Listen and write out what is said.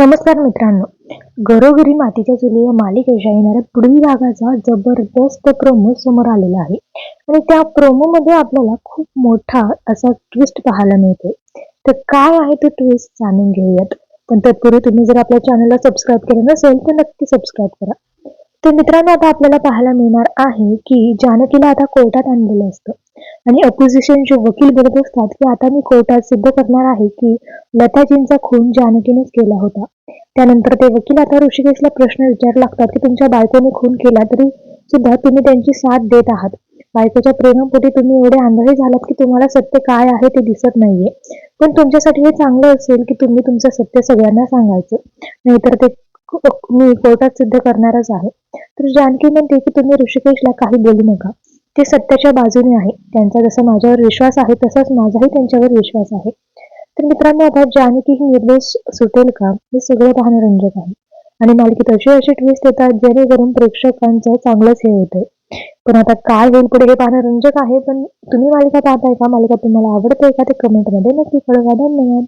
नमस्कार मित्रांनो. घरोघरी मातीच्या चुली या मालिकेच्या येणाऱ्या पुढील भागाचा जबरदस्त प्रोमो समोर आलेला आहे. आणि त्या प्रोमो मध्ये आपल्याला खूप मोठा असा ट्विस्ट पाहायला मिळतो. तर काय आहे तो ट्विस्ट जाणून घेऊयात. पण तत्पूर्वी तुम्ही जर आपल्या चॅनलला सबस्क्राईब केलं नसेल तर नक्की सबस्क्राईब करा. तर मित्रांनो आता आपल्याला पाहायला मिळणार आहे की जानकीला आता कोर्टात आणलेलं असतं. आणि अपोजिशनचे वकील बोलत असतात की आता मी कोर्टात सिद्ध करणार आहे की लताजींचा खून जानकीनेच केला होता. त्यानंतर ते वकील आता ऋषिकेशला प्रश्न विचारू लागतात की तुमच्या बायकोने खून केला तरी सुद्धा तुम्ही त्यांची साथ देत आहात. बायकोच्या प्रेमापोटी तुम्ही एवढे आंधळे झालात की तुम्हाला सत्य काय आहे ते दिसत नाहीये. पण तुमच्यासाठी हे चांगलं असेल की तुम्ही तुमचं सत्य सगळ्यांना सांगायचं. नाहीतर ते मी कोर्टात सिद्ध करणारच आहे. तर जानकी म्हणते की तुम्ही ऋषिकेशला काही बोलू नका. ते सत्याच्या बाजूने आहे. त्यांचा जसा माझ्यावर विश्वास आहे तसाच माझाही त्यांच्यावर विश्वास आहे. तर मित्रांनो आता जानकी ही निर्दोष सुटेल का? हे सगळं पाहणं रंजक आहे. आणि मालिकेत अशी अशी ट्विस्ट येतात जेणेकरून प्रेक्षकांचं चांगलंच हे होतंय. पण आता काय होईल पुढे हे पाहणं रंजक आहे पण तुम्ही मालिका पाहताय का? मालिका तुम्हाला आवडते का? ते कमेंटमध्ये नक्की कळवा. धन्यवाद.